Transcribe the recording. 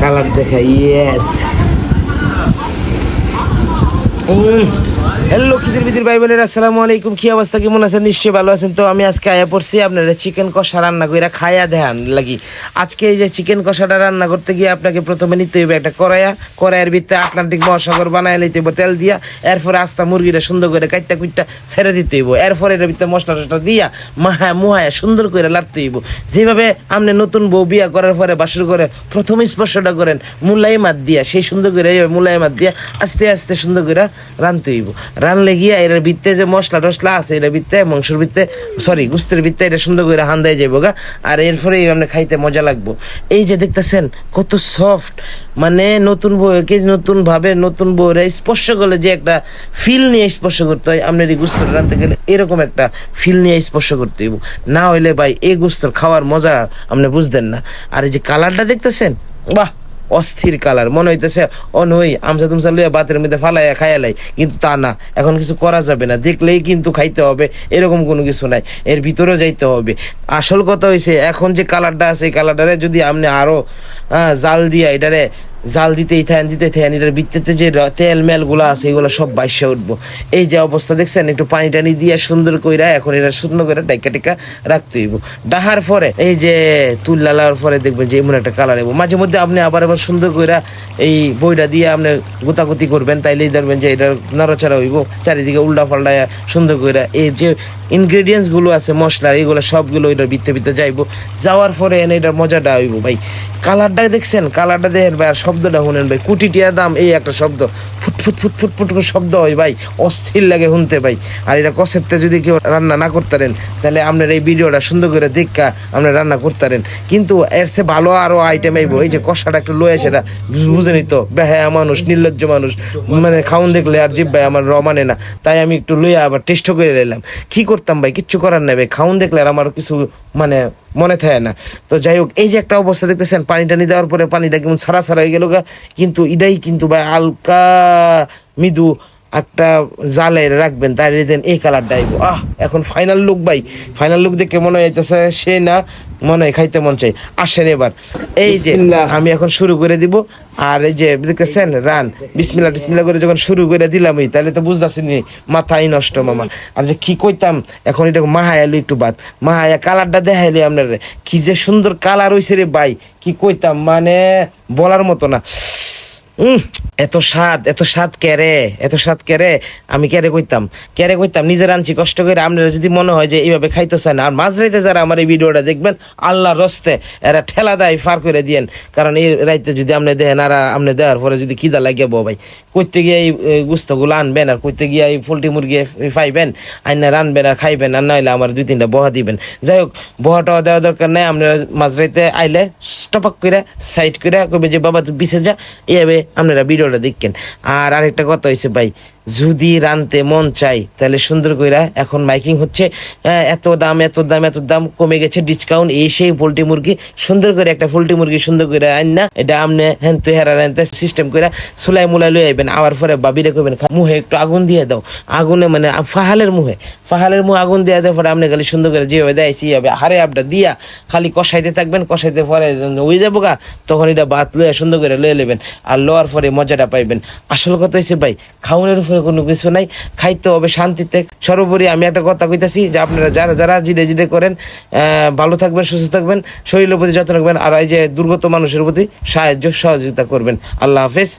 Colour দেখা yes hello Khidr বিদির ভাই বোনের আসসালামু আলাইকুম। কি অবস্থা, কেমন আছেন? নিশ্চয়ই ভালো আছেন। তো আমি আজকে আয়া পড়ছি আপনারা চিকেন কষা রান্না কইরা খায়া দেখান লাগি। আজকে এই যে চিকেন কষাটা রান্না করতে গিয়ে আপনাকে প্রথমে নিতে হবে একটা কড়াইয়া। কড়াইয়ের ভিতরে আটলান্টিক মহাসাগর বানায় লইতে হইব, তেল দিয়া। এরপরে আস্তা মুরগিটা সুন্দর করে কাইটটা কুইটটা ছেড়ে দিতে হইব। এরপরে এটার ভিতরে মশলা টসলা দিয়া মাহা মুহায়া সুন্দর করে লাড়তে হইব। যেভাবে আপনি নতুন বউ বিয়া করার পরে বাসর করে প্রথম স্পর্শটা করেন মুলাই মাত দিয়া, সেই সুন্দর করে মুলাই মাত দিয়া আস্তে আস্তে সুন্দর করে রানতে হইব। রানলে গিয়া এটার ভিত্তে যে মশলা টসলা আছে এটার ভিত্তে, মাংসের ভিত্তে সরি গুস্তের ভিত্তে এটা সুন্দর করে হান্দায় যাইব গা। আর এরপরে আপনি খাইতে মজা লাগবো। এই যে দেখতেছেন, কত সফট মানে নতুন বউকে নতুন ভাবে, নতুন বউরে স্পর্শ করলে যে একটা ফিল নিয়ে স্পর্শ করতে হয় আপনার এই গুস্তর রানতে গেলে এরকম একটা ফিল নিয়ে স্পর্শ করতে হইব। না হইলে ভাই, এই গুস্তর খাওয়ার মজা আপনি বুঝতেন না। আর এই যে কালারটা দেখতেছেন, বাহ! অস্থির কালার। মনে হইতেছে অনহই আমসা তুমসা লইয়া বাতের মধ্যে ফালাইয়া খাইয়ালাই কিন্তু তা না, এখন কিছু করা যাবে না। দেখলেই কিন্তু খাইতে হবে, এরকম কোনো কিছু নাই। এর ভিতরেও যাইতে হবে। আসল কথা হইছে, এখন যে কালারটা আছে, এই কালারটারে যদি আপনি আরও জাল দিয়া এটারে জাল দিতেই থাকেন দিতে থাকেন এটার ভিত্তিতে যে তেল মেলগুলা আছে, এগুলো সব বাইসা উঠবো। এই যে অবস্থা দেখছেন, একটু পানি টানি দিয়ে সুন্দর কইরা এখন এটা সুন্দর করে টাইকা টিকা রাখতে হইব। ডাহার পরে, এই যে তুল্লা লাগার পরে দেখবেন যে এমন একটা কালার এবো মাঝে মধ্যে আপনি আবার আবার সুন্দর কইরা এই বইটা দিয়ে আপনি গুতাগুতি করবেন, তাইলেই ধরবেন যে এটা নড়াচড়া হইব। চারিদিকে উল্টা পাল্টায় সুন্দর কইরা এই যে ইনগ্রেডিয়েন্টসগুলো আছে, মশলা, এগুলো সবগুলো এটার ভিতরে ভিতরে যাইবো। যাওয়ার পরে এনে এটার মজাটা হইব, ভাই। কালারটা দেখছেন? কালারটা দেখেন ভাই, আর শব্দটা শুনেন ভাই। কোটি টিয়া দাম, এই একটা শব্দ। ফুট ফুট ফুট ফুট ফুট শব্দ হয় ভাই। অস্থির লাগে শুনতে ভাই। আর এটা কষেরতে যদি কেউ রান্না না করতারেন তাহলে আপনার এই ভিডিওটা সুন্দর করে দেখা আপনি রান্না করতারেন কিন্তু এর চেয়ে ভালো আরও আইটেম আইব এই যে কষাটা একটু লয়ে সেটা বুঝে নিত। বেহায়া মানুষ, নির্লজ্জ মানুষ মানে খাউন দেখলে আর জিভ ভাই আমার র মানে না। তাই আমি একটু লইয়া আবার টেস্ট করে নিলাম। কি করতাম ভাই, কিচ্ছু করার নেবে খাউন দেখলে আর আমার কিছু মানে মনে থাকে না। তো যাই হোক, এই যে একটা অবস্থা দেখতেছেন পানি টানি দেওয়ার পরে পানিটা কেমন সারা সারা হয়ে গেল কিন্তু এটাই কিন্তু ভাই হালকা মৃদু একটা জালে রাখবেন তাই দেন এই কালারটা আইব। আহ এখন ফাইনাল লুক ভাই ফাইনাল লুক দেখে মনে হইতেছে সে না মনে হয় খাইতে মন চাই আসেন এবার। এই যে আমি এখন শুরু করে দিব আর এই যে দেখতেছেন রান বিসমিল্লা টিসমিল্লা করে যখন শুরু করে দিলাম তাহলে তো বুঝতেছি নি মাথাই নষ্ট মামা। আর যে কি কইতাম এখন এটা মাহায়ালো একটু বাদ। মাহায়া কালারটা দেখাইলে আপনার কি যে সুন্দর কালার হইছে রে ভাই কি কইতাম মানে বলার মতো না। উম, এত স্বাদ এত স্বাদ কেরে এত স্বাদ কেরে আমি কেরে কইতাম? কেরে কইতাম? নিজের রাঁধছি কষ্ট করে আপনারা যদি মনে হয় যে এইভাবে খাইতে চান আর মাঝরাইতে যারা আমার এই ভিডিওটা দেখবেন, আল্লাহর রস্তে এরা ঠেলা দেয় ফার করে দিয়েন। কারণ এই রাইতে যদি আপনি দেখেন আর আপনি দেওয়ার পরে যদি খিদা লাগে ভাই, কইতে গিয়ে এই গুস্তগুলো আনবেন, আর কইতে গিয়ে এই পোলট্রি মুরগি ফাইবেন, আইনা রানবেন, আর খাইবেন, আর নইলে আমার দুই তিনটা বহা দিবেন। যাই হোক বহাটা দেওয়া দরকার নাই, আপনারা মাঝরাইতে আইলে, স্টপাক করে, সাইড করে কবে যে, বাবা, তুই পিছে যা। এইভাবে আপনারা ভিডিওটা দেখেন। আর আরেকটা কথা হয়েছে ভাই যদি রানতে মন চাই তাহলে সুন্দর কইরা এখন মাইকিং হচ্ছে হ্যাঁ, এত দাম এত দাম এত দাম কমে গেছে ডিসকাউন্ট এই সেই পোল্ট্রি মুরগি সুন্দর করে একটা পোল্ট্রি মুরগি সুন্দর করে আইন না এটা আমনে হ্যান তুই হেরা রানতে সিস্টেম করে সুলাই মুলাই লই আইবেন আবার পরে বাবিরে কইবেন "খা- মুহে একটু আগুন দিয়ে দাও। আগুনে মানে ফাহালের মুহে ফাহালের মুহে আগুন দিয়ে দেওয়ার পরে আপনি খালি সুন্দর করে যেভাবে দেয় সেইভাবে হারে আপটা দিয়া খালি কষাইতে থাকবেন কষাইতে পরে ওই যাব গা তখন এটা ভাত লইয়া সুন্দর করে লয়ে নেবেন আর লোয়ার পরে মজাটা পাইবেন। আসল কথা হচ্ছে ভাই খাওয়ানোর উপরে কোনো কিছু নাই, খাইতে হবে শান্তিতে। সর্বোপরি আমি একটা কথা কইতাছি যে আপনারা যারা যারা জিডে জিডে করেন ভালো থাকবেন, সুস্থ থাকবেন, শরীরের প্রতি যত্ন রাখবেন, আর এই যে দুর্গত মানুষের প্রতি সাহায্য, সহযোগিতা করবেন। আল্লাহ হাফেজ।